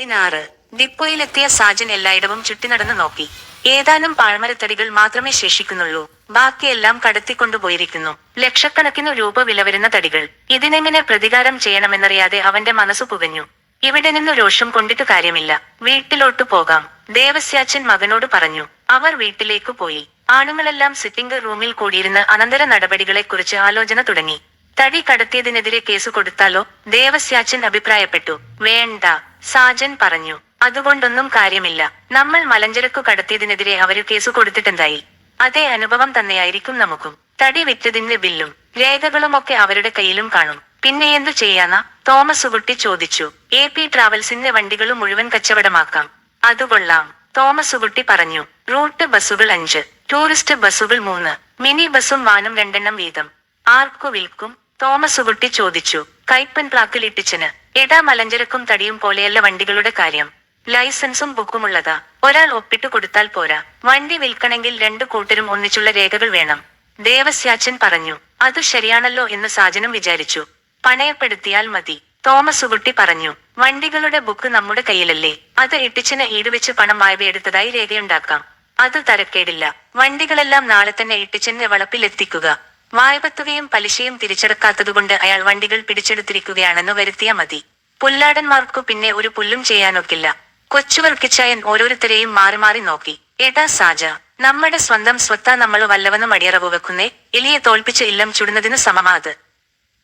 പതിനാറ്. ഡിപ്പോയിലെത്തിയ സാജൻ എല്ലായിടവും ചുറ്റിനടന്നു നോക്കി. ഏതാനും പാഴ്മരത്തടികൾ മാത്രമേ ശേഷിക്കുന്നുള്ളൂ. ബാക്കിയെല്ലാം കടത്തിക്കൊണ്ടുപോയിരിക്കുന്നു ലക്ഷക്കണക്കിന് രൂപ വില വരുന്ന തടികൾ. ഇതിനെങ്ങനെ പ്രതികാരം ചെയ്യണമെന്നറിയാതെ അവന്റെ മനസ്സു പുകഞ്ഞു. ഇവിടെ നിന്ന് രോഷം കൊണ്ടിട്ട് കാര്യമില്ല. വീട്ടിലോട്ടു പോകാം. ദേവസ്യാച്ചൻ മകനോട് പറഞ്ഞു. അവർ വീട്ടിലേക്കു പോയി. ആണുങ്ങളെല്ലാം സിറ്റിംഗ് റൂമിൽ കൂടിയിരുന്ന് അനന്തര നടപടികളെക്കുറിച്ച് ആലോചന തുടങ്ങി. തടി കടത്തിയതിനെതിരെ കേസ് കൊടുത്താലോ? ദേവസ്യാച്ചൻ അഭിപ്രായപ്പെട്ടു. വേണ്ട. സാജൻ പറഞ്ഞു അതുകൊണ്ടൊന്നും കാര്യമില്ല. നമ്മൾ മലഞ്ചരക്കു കടത്തിയതിനെതിരെ അവർ കേസ് കൊടുത്തിട്ടെന്തായി? അതേ അനുഭവം തന്നെയായിരിക്കും നമുക്കും. തടി വിറ്റതിന്റെ ബില്ലും രേഖകളുമൊക്കെ അവരുടെ കയ്യിലും കാണും. പിന്നെ എന്തു ചെയ്യാനാ? തോമസ് കുട്ടി ചോദിച്ചു. എ പി ട്രാവൽസിന്റെ വണ്ടികളും മുഴുവൻ കച്ചവടമാക്കാം. അത് കൊള്ളാം തോമസ് കുട്ടി പറഞ്ഞു. റൂട്ട് ബസ്സുകൾ അഞ്ച് ടൂറിസ്റ്റ് ബസ്സുകൾ മൂന്ന് മിനി ബസ്സും വാനും രണ്ടെണ്ണം വീതം. ആർക്കു വിൽക്കും? തോമസ് കുട്ടി ചോദിച്ചു. കൈപ്പൻ പ്ലാക്കിൽ ഇട്ടിച്ചന് എടാ മലഞ്ചരക്കും തടിയും പോലെയല്ല വണ്ടികളുടെ കാര്യം. ലൈസൻസും ബുക്കുമുള്ളതാ. ഒരാൾ ഒപ്പിട്ടു കൊടുത്താൽ പോരാ. വണ്ടി വിൽക്കണമെങ്കിൽ രണ്ടു കൂട്ടരും ഒന്നിച്ചുള്ള രേഖകൾ വേണം. ദേവസ്യാച്ചൻ പറഞ്ഞു അത് ശരിയാണല്ലോ എന്ന് സാജനും വിചാരിച്ചു. പണയപ്പെടുത്തിയാൽ മതി. തോമസ് കുട്ടി പറഞ്ഞു വണ്ടികളുടെ ബുക്ക് നമ്മുടെ കയ്യിലല്ലേ. അത് ഇട്ടിച്ചിന് ഈടുവെച്ച് പണം വായ്പയെടുത്തതായി രേഖയുണ്ടാക്കാം. അത് തരക്കേടില്ല. വണ്ടികളെല്ലാം നാളെ തന്നെ ഇട്ടിച്ചന്റെ വളപ്പിലെത്തിക്കുക. വായ്പത്തുകയും പലിശയും തിരിച്ചെടുക്കാത്തതുകൊണ്ട് അയാൾ വണ്ടികൾ പിടിച്ചെടുത്തിരിക്കുകയാണെന്ന് വരുത്തിയ മതി. പുല്ലാടന്മാർക്കു പിന്നെ ഒരു പുല്ലും ചെയ്യാനൊക്കില്ല. കൊച്ചുവർക്കിച്ചായൻ ഓരോരുത്തരെയും മാറി മാറി നോക്കി. ഏട്ടാ സാജ നമ്മുടെ സ്വന്തം സ്വത്ത നമ്മൾ വല്ലവനും അടിയറവ് വെക്കുന്നേ? എലിയെ തോൽപ്പിച്ച് ഇല്ലം ചുടുന്നതിന് സമമാത്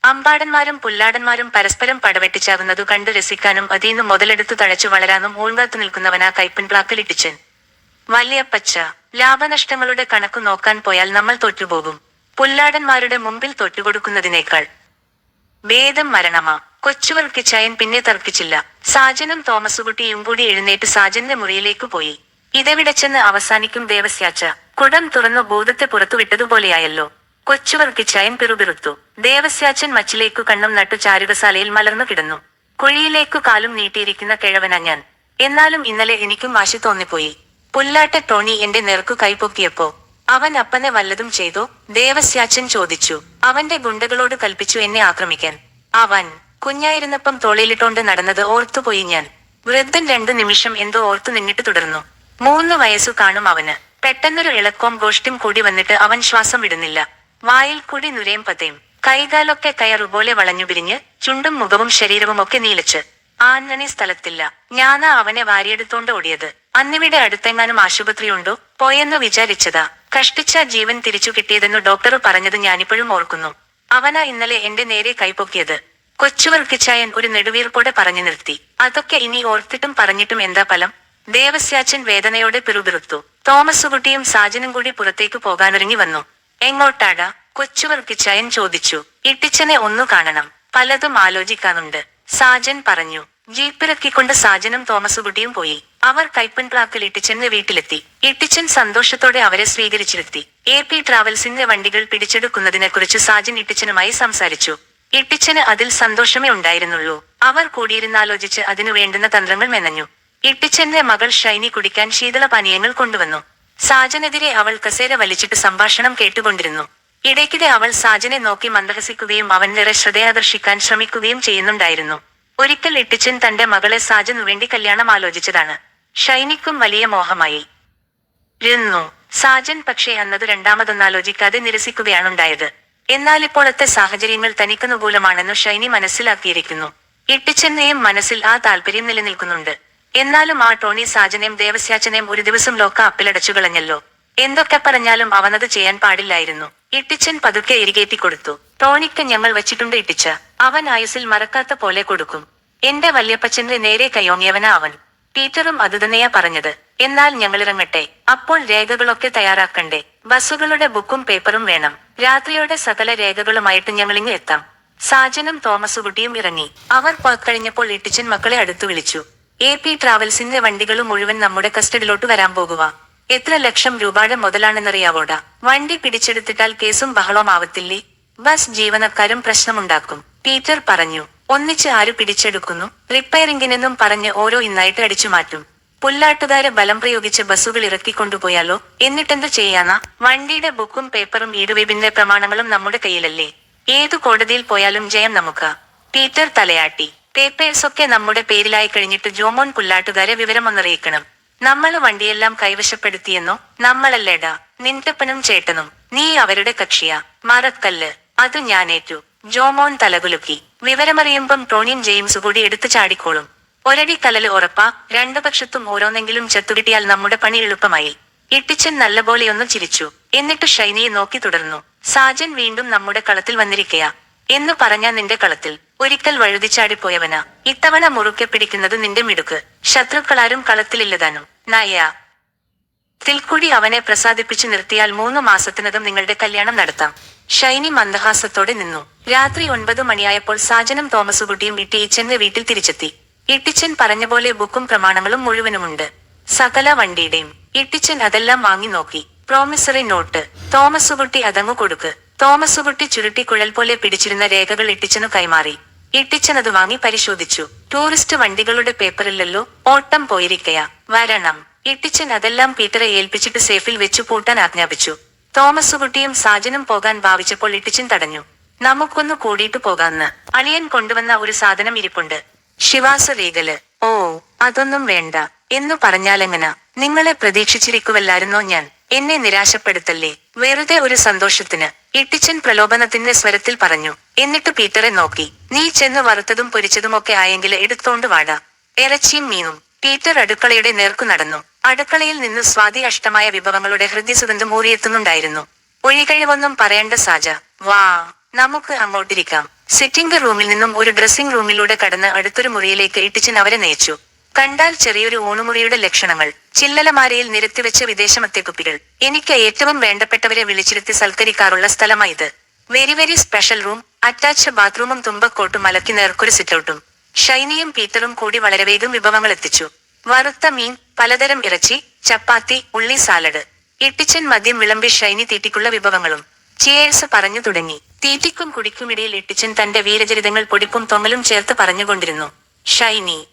അമ്പാടന്മാരും പുല്ലാടന്മാരും പരസ്പരം പടവെട്ടിച്ചാകുന്നതു കണ്ടു രസിക്കാനും അതീന്നു മുതലെടുത്തു തഴച്ചു വളരാനും ഊൺകാത്തു നിൽക്കുന്നവനാ കൈപ്പിൻ പ്ലാക്കിലിട്ടിച്ചൻ. വലിയ പച്ച ലാഭനഷ്ടങ്ങളുടെ കണക്ക് നോക്കാൻ പോയാൽ നമ്മൾ തോറ്റുപോകും. പുല്ലാടന്മാരുടെ മുമ്പിൽ തൊട്ടുകൊടുക്കുന്നതിനേക്കാൾ വേദം മരണമാ. കൊച്ചുവർക്കിച്ചായൻ പിന്നെ തർക്കിച്ചില്ല. സാജനും തോമസുകുട്ടിയും കൂടി എഴുന്നേറ്റ് സാജന്റെ മുറിയിലേക്ക് പോയി. ഇതവിടച്ചെന്ന് അവസാനിക്കും ദേവസ്യാച്ച? കുടം തുറന്നു ഭൂതത്തെ പുറത്തുവിട്ടതുപോലെയായല്ലോ. കൊച്ചുവർക്കിച്ചായൻ പിറുപിറുത്തു. ദേവസ്യാച്ചൻ മച്ചിലേക്കു കണ്ണും നട്ടു ചാരുകസാലയിൽ മലർന്നു കിടന്നു. കുഴിയിലേക്കു കാലും നീട്ടിയിരിക്കുന്ന കിഴവന ഞാൻ. എന്നാലും ഇന്നലെ എനിക്കും വാശി തോന്നിപ്പോയി. പുല്ലാട്ട ടോണി എന്റെ നേർക്കു കൈപൊക്കിയപ്പോ അവൻ അപ്പനെ വല്ലതും ചെയ്തോ? ദേവസ്യാച്ചൻ ചോദിച്ചു. അവന്റെ ഗുണ്ടകളോട് കൽപ്പിച്ചു എന്നെ ആക്രമിക്കാൻ. അവൻ കുഞ്ഞായിരുന്നപ്പം തോളിലിട്ടോണ്ട് നടന്നത് ഓർത്തുപോയി ഞാൻ. വൃദ്ധൻ രണ്ടു നിമിഷം എന്തോ ഓർത്തു നിന്നിട്ട് തുടർന്നു. മൂന്ന് വയസ്സു കാണും അവന്. പെട്ടെന്നൊരു ഇളക്കോം ഗോഷ്ടിം കൂടി വന്നിട്ട് അവൻ ശ്വാസം വിടുന്നില്ല. വായിൽ കൂടി നുരയും പതയും കൈകാലൊക്കെ കയറുപോലെ വളഞ്ഞു പിരിഞ്ഞ് ചുണ്ടും മുഖവും ശരീരവും ഒക്കെ നീലച്ച്. ആന്നണി സ്ഥലത്തില്ല. ഞാനാ അവനെ വാരിയെടുത്തോണ്ട് ഓടിയത്. അന്നിവിടെ അടുത്തെങ്ങാനും ആശുപത്രിയുണ്ടോ? പോയെന്ന് വിചാരിച്ചതാ. കഷ്ടിച്ച ജീവൻ തിരിച്ചു കിട്ടിയതെന്നു ഡോക്ടർ പറഞ്ഞത് ഞാനിപ്പോഴും ഓർക്കുന്നു. അവനാ ഇന്നലെ എന്റെ നേരെ കൈപ്പൊക്കിയത് കൊച്ചുവർക്കിച്ചായൻ ഒരു നെടുവീർപ്പോടെ പറഞ്ഞു നിർത്തി. അതൊക്കെ ഇനി ഓർത്തിട്ടും പറഞ്ഞിട്ടും എന്താ ഫലം? ദേവസ്യാച്ചൻ വേദനയോടെ പിറുപിറുത്തു. തോമസുകുട്ടിയും സാജനും കൂടി പുറത്തേക്ക് പോകാനൊരുങ്ങി വന്നു. എങ്ങോട്ടാടാ? കൊച്ചുവർക്കിച്ചായൻ ചോദിച്ചു. ഇട്ടിച്ചനെ ഒന്നു കാണണം. പലതും ആലോചിക്കാനുണ്ട്. സാജൻ പറഞ്ഞു. ജീപ്പിറക്കിക്കൊണ്ട് സാജനും തോമസുകുട്ടിയും പോയി. അവർ കൈപ്പൻ പ്ലാക്കിൽ ഇട്ടിച്ചന്റെ വീട്ടിലെത്തി. ഇട്ടിച്ചൻ സന്തോഷത്തോടെ അവരെ സ്വീകരിച്ചിരുത്തി. എ പി ട്രാവൽസിന്റെ വണ്ടികൾ പിടിച്ചെടുക്കുന്നതിനെക്കുറിച്ച് സാജൻ ഇട്ടിച്ചനുമായി സംസാരിച്ചു. ഇട്ടിച്ചന് അതിൽ സന്തോഷമേ ഉണ്ടായിരുന്നുള്ളൂ. അവർ കൂടിയിരുന്നാലോചിച്ച് അതിനു വേണ്ടുന്ന തന്ത്രങ്ങൾ മെനഞ്ഞു. ഇട്ടിച്ചന്റെ മകൾ ഷൈനി കുടിക്കാൻ ശീതള പാനീയങ്ങൾ കൊണ്ടുവന്നു. സാജനെതിരെ അവൾ കസേര വലിച്ചിട്ട് സംഭാഷണം കേട്ടുകൊണ്ടിരുന്നു. ഇടയ്ക്കിടെ അവൾ സാജനെ നോക്കി മന്ദഹസിക്കുകയും അവൻ നിറ ശ്രദ്ധയാകർഷിക്കാൻ ശ്രമിക്കുകയും ചെയ്യുന്നുണ്ടായിരുന്നു. ഒരിക്കൽ ഇട്ടിച്ചൻ തന്റെ മകളെ സാജനു വേണ്ടി കല്യാണം ആലോചിച്ചതാണ്. ഷൈനിക്കും വലിയ മോഹമായി. ഇരുന്നു. സാജൻ പക്ഷേ അന്നത് രണ്ടാമതൊന്നാലോചിക്കാതെ നിരസിക്കുകയാണുണ്ടായത്. എന്നാൽ ഇപ്പോഴത്തെ സാഹചര്യങ്ങൾ തനിക്കനുകൂലമാണെന്നു ഷൈനി മനസ്സിലാക്കിയിരിക്കുന്നു. ഇട്ടിച്ചെന്നെയും മനസ്സിൽ ആ താല്പര്യം നിലനിൽക്കുന്നുണ്ട്. എന്നാലും ആ ടോണി സാജനെയും ദേവസ്യാച്ചനെയും ഒരു ദിവസം ലോക്ക അപ്പിലടച്ചു കളഞ്ഞല്ലോ. എന്തൊക്കെ പറഞ്ഞാലും അവനത് ചെയ്യാൻ പാടില്ലായിരുന്നു. ഇട്ടിച്ചൻ പതുക്കെ ഇരികേറ്റി കൊടുത്തു. ടോണിക്ക് ഞങ്ങൾ വച്ചിട്ടുണ്ട് ഇട്ടിച്ച. അവൻ ആയുസിൽ മറക്കാത്ത പോലെ കൊടുക്കും. എന്റെ വല്യപ്പച്ചന്റെ നേരെ കയ്യോങ്ങിയവനാ അവൻ. പീറ്ററും അതുതന്നെയാ പറഞ്ഞത്. എന്നാൽ ഞങ്ങളിറങ്ങട്ടെ അപ്പോൾ രേഖകളൊക്കെ തയ്യാറാക്കണ്ടേ. ബസ്സുകളുടെ ബുക്കും പേപ്പറും വേണം. രാത്രിയോടെ സകല രേഖകളുമായിട്ട് ഞങ്ങളിങ്ങ് എത്താം. സാജനും തോമസുകുട്ടിയും ഇറങ്ങി. അവർ പോയിക്കഴിഞ്ഞപ്പോൾ ഇട്ടിച്ചൻ മക്കളെ അടുത്തു വിളിച്ചു. എ പി ട്രാവൽസിന്റെ വണ്ടികൾ മുഴുവൻ നമ്മുടെ കസ്റ്റഡിയിലോട്ട് വരാൻ പോകുക എത്ര ലക്ഷം രൂപയുടെ മുതലാണെന്നറിയാവോടാ? വണ്ടി പിടിച്ചെടുത്തിട്ടാൽ കേസും ബഹളമാവത്തില്ലേ ബസ് ജീവനക്കാരും പ്രശ്നമുണ്ടാക്കും. പീറ്റർ പറഞ്ഞു ഒന്നിച്ച് ആര് പിടിച്ചെടുക്കുന്നു? റിപ്പയറിംഗിനെന്നും പറഞ്ഞ് ഓരോ ഇന്നായിട്ട് അടിച്ചു മാറ്റും. പുല്ലാട്ടുകാരെ ബലം പ്രയോഗിച്ച് ബസ്സുകൾ ഇറക്കിക്കൊണ്ടുപോയാലോ? എന്നിട്ടെന്ത് ചെയ്യാനാ? വണ്ടിയുടെ ബുക്കും പേപ്പറും ഈടുവെബിന്റെ പ്രമാണങ്ങളും നമ്മുടെ കയ്യിലല്ലേ? ഏതു കോടതിയിൽ പോയാലും ജയം നമുക്ക്. പീറ്റർ തലയാട്ടി പേപ്പേഴ്സൊക്കെ നമ്മുടെ പേരിലായി കഴിഞ്ഞിട്ട് ജോമോൻ പുല്ലാട്ടുകാരെ വിവരമൊന്നറിയിക്കണം. നമ്മൾ വണ്ടിയെല്ലാം കൈവശപ്പെടുത്തിയെന്നോ നമ്മളല്ലേടാ നിന്റപ്പനും ചേട്ടനും. നീ അവരുടെ കക്ഷിയാ. മറക്കല്ല്. അത് ഞാനേറ്റു. ജോമോൻ തലകുലുക്കി. വിവരമറിയുമ്പം ടോണിയും ജെയിംസ് കൂടി എടുത്തു ചാടിക്കോളും. ഒരടി കലല് ഉറപ്പാ രണ്ടു പക്ഷത്തും ഓരോന്നെങ്കിലും ചത്തുകിട്ടിയാൽ നമ്മുടെ പണി എളുപ്പമായി. ഇട്ടിച്ചൻ നല്ലപോലെയൊന്ന് ചിരിച്ചു. എന്നിട്ട് ഷൈനിയെ നോക്കി തുടർന്നു. സാജൻ വീണ്ടും നമ്മുടെ കളത്തിൽ വന്നിരിക്കയാ. എന്ന് പറഞ്ഞ നിന്റെ കളത്തിൽ ഒരിക്കൽ വഴുതിച്ചാടിപ്പോയവനാ. ഇത്തവണ മുറുക്കെ പിടിക്കുന്നത് നിന്റെ മിടുക്ക്. ശത്രുക്കളാരും കളത്തിലില്ലതാനും. നായ തിൽക്കുടി അവനെ പ്രസാദിപ്പിച്ചു നിർത്തിയാൽ മൂന്ന് മാസത്തിനകം നിങ്ങളുടെ കല്യാണം നടത്താം. ഷൈനി മന്ദഹാസത്തോടെ നിന്നു. രാത്രി ഒൻപത് മണിയായപ്പോൾ സാജനും തോമസുകുട്ടിയും ഇട്ടിയിച്ചന്റെ വീട്ടിൽ തിരിച്ചെത്തി. ഇട്ടിച്ചൻ പറഞ്ഞ പോലെ ബുക്കും പ്രമാണങ്ങളും മുഴുവനുമുണ്ട്. സകല വണ്ടിയുടെയും. ഇട്ടിച്ചൻ അതെല്ലാം വാങ്ങി നോക്കി. Promissory note. തോമസുകുട്ടി അതങ്ങു കൊടുക്ക്. തോമസുകുട്ടി ചുരുട്ടി കുഴൽ പോലെ പിടിച്ചിരുന്ന രേഖകൾ ഇട്ടിച്ചനു കൈമാറി. ഇട്ടിച്ചനത് വാങ്ങി പരിശോധിച്ചു. ടൂറിസ്റ്റ് വണ്ടികളുടെ പേപ്പറില്ലല്ലോ ഓട്ടം പോയിരിക്കയ. വരണം. ഇട്ടിച്ചൻ അതെല്ലാം പീറ്ററെ ഏൽപ്പിച്ചിട്ട് സേഫിൽ വെച്ചു പൂട്ടാൻ ആജ്ഞാപിച്ചു. തോമസുകുട്ടിയും സാജനും പോകാൻ ഭാവിച്ചപ്പോൾ ഇട്ടിച്ചൻ തടഞ്ഞു. നമുക്കൊന്ന് കൂടിയിട്ട് പോകാന്ന്. അളിയൻ കൊണ്ടുവന്ന ഒരു സാധനം ഇരിപ്പുണ്ട്. ശിവാസ റീഗൽ ഓ അതൊന്നും വേണ്ട. എന്നു പറഞ്ഞാലെങ്ങന? നിങ്ങളെ പ്രതീക്ഷിച്ചിരിക്കുവല്ലായിരുന്നോ ഞാൻ? എന്നെ നിരാശപ്പെടുത്തല്ലേ? വെറുതെ ഒരു സന്തോഷത്തിന്. ഇട്ടിച്ചൻ പ്രലോഭനത്തിന്റെ സ്വരത്തിൽ പറഞ്ഞു എന്നിട്ട് പീറ്ററെ നോക്കി. നീ ചെന്ന് വറുത്തതും പൊരിച്ചതുമൊക്കെ ആയെങ്കിൽ എടുത്തോണ്ട് വാട. ഇറച്ചിയും മീനും. പീറ്റർ അടുക്കളയുടെ നേർക്കു നടന്നു. അടുക്കളയിൽ നിന്ന് സ്വാതി അഷ്ടമായ വിഭവങ്ങളുടെ ഹൃദ്യസുഗന്ധം ഊറിയെത്തുന്നുണ്ടായിരുന്നു ഒഴികഴിവൊന്നും പറയേണ്ട സാജ. വാ നമുക്ക് അങ്ങോട്ടിരിക്കാം. സിറ്റിംഗ് റൂമിൽ നിന്നും ഒരു ഡ്രസ്സിംഗ് റൂമിലൂടെ കടന്ന് അടുത്തൊരു മുറിയിലേക്ക് ഇട്ടിച്ചൻ അവരെ നയിച്ചു. കണ്ടാൽ ചെറിയൊരു ഊണുമുറിയുടെ ലക്ഷണങ്ങൾ. ചില്ലലമാരയിൽ നിരത്തിവെച്ച വിദേശമത്തെ കുപ്പികൾ. എനിക്ക് ഏറ്റവും വേണ്ടപ്പെട്ടവരെ വിളിച്ചിരുത്തി സൽക്കരിക്കാറുള്ള സ്ഥലമായത് very very special room. Attach ബാത്റൂമും തുമ്പക്കോട്ടും അലക്കി നേർക്കൊരു സിറ്റൗട്ടും. ഷൈനിയും പീറ്ററും കൂടി വളരെ വേഗം വിഭവങ്ങൾ എത്തിച്ചു. വറുത്ത മീൻ പലതരം ഇറച്ചി ചപ്പാത്തി ഉള്ളി സാലഡ്. ഇട്ടിച്ചൻ മദ്യം വിളമ്പി ഷൈനി തീറ്റിക്കുള്ള വിഭവങ്ങളും. ചിയേഴ്സ് പറഞ്ഞു തുടങ്ങി. തീറ്റിക്കും കുടിക്കുമിടയിൽ ഇട്ടിച്ചൻ തന്റെ വീരചരിതങ്ങൾ പൊടിപ്പും തൊങ്ങലും ചേർത്ത് പറഞ്ഞുകൊണ്ടിരുന്നു. ഷൈനി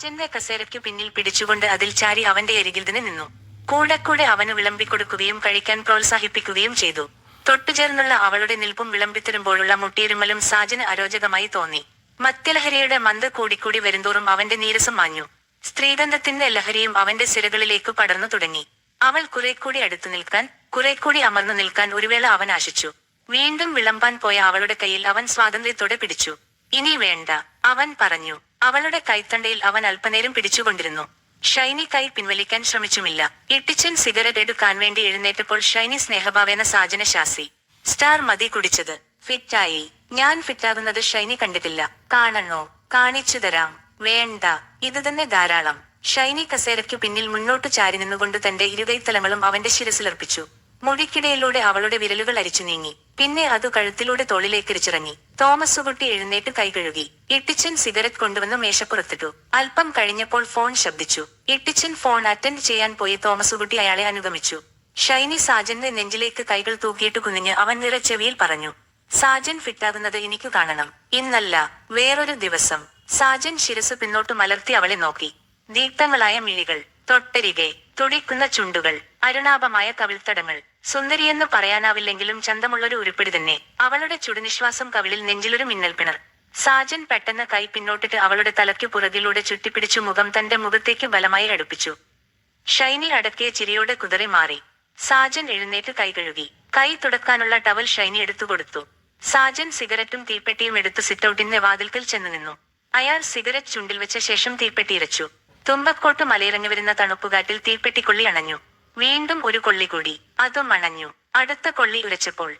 രാജന്റെ കസേരയ്ക്കു പിന്നിൽ പിടിച്ചുകൊണ്ട് അതിൽ ചാരി അവന്റെ അരികിൽ തന്നെ നിന്നു. കൂടെ കൂടെ അവന് വിളമ്പിക്കൊടുക്കുകയും കഴിക്കാൻ പ്രോത്സാഹിപ്പിക്കുകയും ചെയ്തു. തൊട്ടുചേർന്നുള്ള അവളുടെ നിൽപ്പും വിളമ്പിത്തരുമ്പോഴുള്ള മുട്ടിയിരുമലും സാജന് അരോചകമായി തോന്നി. മത്യലഹരിയുടെ മന്ത് കൂടിക്കൂടി വരുന്തോറും അവന്റെ നീരസം മാഞ്ഞു. സ്ത്രീഗന്ധത്തിന്റെ ലഹരിയും അവന്റെ സിരകളിലേക്ക് പടർന്നു തുടങ്ങി. അവൾ കുറെ കൂടി അടുത്തു നിൽക്കാൻ കുറെ കൂടി അമർന്നു നിൽക്കാൻ ഒരുവേള അവൻ ആശിച്ചു. വീണ്ടും വിളമ്പാൻ പോയ അവളുടെ കയ്യിൽ അവൻ സ്വാതന്ത്ര്യത്തോടെ പിടിച്ചു. ഇനി വേണ്ട അവൻ പറഞ്ഞു. അവളുടെ കൈത്തണ്ടയിൽ അവൻ അല്പനേരം പിടിച്ചുകൊണ്ടിരുന്നു. ഷൈനി കൈ പിൻവലിക്കാൻ ശ്രമിച്ചുമില്ല. ഇട്ടിച്ചൻ സിഗരറ്റ് എടുക്കാൻ വേണ്ടി എഴുന്നേറ്റപ്പോൾ ഷൈനി സ്നേഹഭാവേന സാജന ശാസി. സ്റ്റാർ മതി കുടിച്ചത്. ഫിറ്റായി. ഞാൻ ഫിറ്റാകുന്നത് ഷൈനി കണ്ടിട്ടില്ല. കാണണോ? കാണിച്ചു തരാം. വേണ്ട. ഇത് തന്നെ ധാരാളം. ഷൈനി കസേരയ്ക്കു പിന്നിൽ മുന്നോട്ടു ചാരി നിന്നുകൊണ്ട് തന്റെ ഇരുകൈത്തലങ്ങളും അവന്റെ ശിരസിലർപ്പിച്ചു. മുടിക്കിടയിലൂടെ അവളുടെ വിരലുകൾ അരിച്ചു നീങ്ങി. പിന്നെ അത് കഴുത്തിലൂടെ തോളിലേക്ക് ഇരിച്ചിറങ്ങി. തോമസുകുട്ടി എഴുന്നേറ്റ് കൈ കഴുകി. ഇട്ടിച്ചൻ സിഗരറ്റ് കൊണ്ടുവന്ന് മേശപ്പുറത്തിട്ടു. അല്പം കഴിഞ്ഞപ്പോൾ ഫോൺ ശബ്ദിച്ചു. ഇട്ടിച്ചൻ ഫോൺ അറ്റൻഡ് ചെയ്യാൻ പോയി തോമസ് തോമസുകുട്ടി അയാളെ അനുഗമിച്ചു. ഷൈനി സാജന്റെ നെഞ്ചിലേക്ക് കൈകൾ തൂക്കിയിട്ട് കുനിഞ്ഞ് അവൻ നിറച്ചെവിയിൽ പറഞ്ഞു. സാജൻ ഫിറ്റാകുന്നത് എനിക്ക് കാണണം. ഇന്നല്ല വേറൊരു ദിവസം. സാജൻ ശിരസ് പിന്നോട്ട് മലർത്തി അവളെ നോക്കി. ദീപ്തങ്ങളായ മിഴികൾ തൊട്ടരികെ തുടിക്കുന്ന ചുണ്ടുകൾ അരുണാപമായ കവിൾത്തടങ്ങൾ. സുന്ദരിയെന്ന് പറയാനാവില്ലെങ്കിലും ചന്തമുള്ളൊരു ഉരുപ്പിടി തന്നെ. അവളുടെ ചുടുനിശ്വാസം കവിളിൽ നെഞ്ചിലൊരു മിന്നൽ പിണർ. സാജൻ പെട്ടെന്ന് കൈ പിന്നോട്ടിട്ട് അവളുടെ തലയ്ക്കു പുറകിലൂടെ ചുറ്റിപ്പിടിച്ചു മുഖം തന്റെ മുഖത്തേക്ക് ബലമായി അടുപ്പിച്ചു. ഷൈനി അടക്കിയ ചിരിയോടെ കുതിറി മാറി. സാജൻ എഴുന്നേറ്റ് കൈ കഴുകി. കൈ തുടക്കാനുള്ള ടവൽ ഷൈനി എടുത്തു കൊടുത്തു. സാജൻ സിഗരറ്റും തീപ്പെട്ടിയും എടുത്ത് സിറ്റൌട്ടിന്റെ വാതിൽക്കൽ ചെന്ന് നിന്നു. അയാൾ സിഗരറ്റ് ചുണ്ടിൽ വെച്ച ശേഷം തീപ്പെട്ടി ഇരച്ചു. തുമ്പക്കോട്ട് മലയിറങ്ങി വരുന്ന തണുപ്പുകാറ്റിൽ തീപ്പെട്ടിക്കൊള്ളി അണഞ്ഞു. വീണ്ടും ഒരു കൊള്ളി കൂടി. അതും അണഞ്ഞു. അടുത്ത കൊള്ളി ഉരച്ചപ്പോൾ.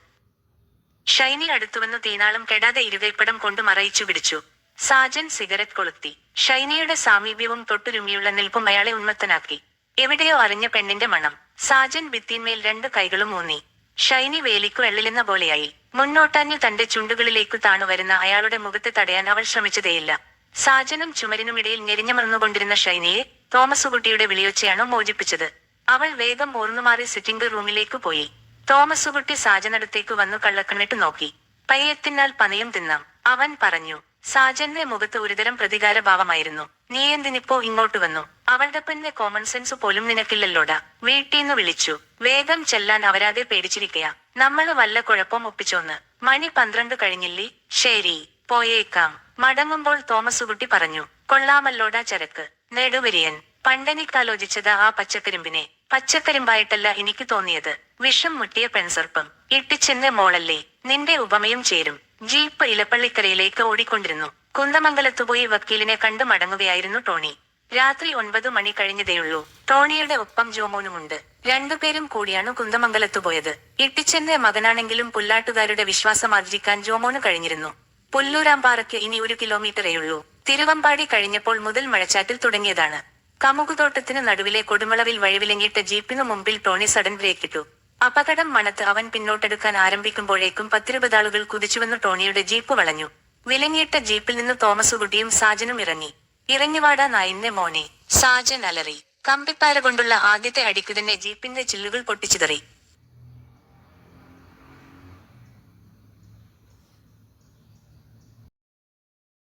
ഷൈനി അടുത്തുവന്നു തീനാളം കെടാതെ ഇരുവേപ്പടം കൊണ്ട് മറയിച്ചു പിടിച്ചു. സാജൻ സിഗരറ്റ് കൊളുത്തി. ഷൈനിയുടെ സാമീപ്യവും തൊട്ടുരുമിയുള്ള നിൽപ്പും അയാളെ ഉന്മത്തനാക്കി. എവിടെയോ അറിഞ്ഞ പെണ്ണിന്റെ മണം. സാജൻ ഭിത്തിന്മേൽ രണ്ട് കൈകളും ഊന്നി. ഷൈനി വേലിക്കു എള്ളിലെന്ന പോലെയായി. മുന്നോട്ടാഞ്ഞു തന്റെ ചുണ്ടുകളിലേക്കു താണു വരുന്ന അയാളുടെ മുഖത്തെ തടയാൻ അവൾ ശ്രമിച്ചതേയില്ല. സാജനും ചുമരിനുമിടയിൽ ഞെരിഞ്ഞമർന്നുകൊണ്ടിരുന്ന ഷൈനിയെ തോമസുകുട്ടിയുടെ വിളിയൊച്ചയാണോ മോചിപ്പിച്ചത്? അവൾ വേഗം ഓർന്നുമാറി സിറ്റിംഗ് റൂമിലേക്ക് പോയി. തോമസുകുട്ടി സാജനടുത്തേക്ക് വന്നു കള്ളക്കണ്ണിട്ട് നോക്കി. പയ്യത്തിനാൽ പനയും തിന്നാം. അവൻ പറഞ്ഞു സാജന്റെ മുഖത്ത് ഒരുതരം പ്രതികാരഭാവമായിരുന്നു. നീ എന്തിനിപ്പോ ഇങ്ങോട്ട് വന്നു? അവളുടെ പിന്നെ കോമൺ സെൻസ് പോലും നിനക്കില്ലല്ലോടാ. വീട്ടീന്ന് വിളിച്ചു. വേഗം ചെല്ലാൻ അവരാതെ പേടിച്ചിരിക്കയാ. നമ്മൾ വല്ല കുഴപ്പം ഒപ്പിച്ചോന്ന്. മണി പന്ത്രണ്ട് കഴിഞ്ഞില്ലേ? ശരി പോയേക്കാം. മടങ്ങുമ്പോൾ തോമസുകുട്ടി പറഞ്ഞു കൊള്ളാമല്ലോടാ ചരക്ക്. നെടുവരിയൻ. പണ്ടെനിക്കാലോചിച്ചത് ആ പച്ചക്കരിമ്പിനെ. പച്ചക്കരിമ്പായിട്ടല്ല എനിക്ക് തോന്നിയത്. വിഷം മുട്ടിയ പെൺസർപ്പം. ഇട്ടിച്ചെന്ന് മോളല്ലേ. നിന്റെ ഉപമയും ചേരും. ജീപ്പ് ഇലപ്പള്ളിക്കരയിലേക്ക് ഓടിക്കൊണ്ടിരുന്നു. കുന്തമംഗലത്തു പോയി വക്കീലിനെ കണ്ടു മടങ്ങുകയായിരുന്നു ടോണി. രാത്രി ഒൻപത് മണി കഴിഞ്ഞതേയുള്ളൂ ടോണിയുടെ ഒപ്പം ജോമോനുമുണ്ട്. രണ്ടുപേരും കൂടിയാണ് കുന്തമംഗലത്തു പോയത്. ഇട്ടിച്ചെന്റെ മകനാണെങ്കിലും പുല്ലാട്ടുകാരുടെ വിശ്വാസം ആചരിക്കാൻ ജോമോന് കഴിഞ്ഞിരുന്നു. പുല്ലൂരാമ്പാറയ്ക്ക് ഇനി ഒരു കിലോമീറ്ററേയുള്ളൂ തിരുവമ്പാടി കഴിഞ്ഞപ്പോൾ മുതൽ മഴച്ചാറ്റിൽ തുടങ്ങിയതാണ്. കമുകുതോട്ടത്തിന് നടുവിലെ കൊടുമളവിൽ വഴിവിലങ്ങിട്ട ജീപ്പിനു മുമ്പിൽ ടോണി സഡൻ ബ്രേക്കിട്ടു. അപകടം മണത്ത് അവൻ പിന്നോട്ടെടുക്കാൻ ആരംഭിക്കുമ്പോഴേക്കും പത്തിരുപതാളുകൾ കുതിച്ചുവെന്ന് ടോണിയുടെ ജീപ്പ് വളഞ്ഞു. വിലങ്ങിയിട്ട ജീപ്പിൽ നിന്ന് തോമസുകുട്ടിയും സാജനും ഇറങ്ങി. ഇറങ്ങിവാടാ നായിന്റെ മോനെ. സാജൻ അലറി. കമ്പിപ്പാര കൊണ്ടുള്ള ആദ്യത്തെ അടിക്കു തന്നെ ജീപ്പിന്റെ ചില്ലുകൾ പൊട്ടിച്ചിതറി.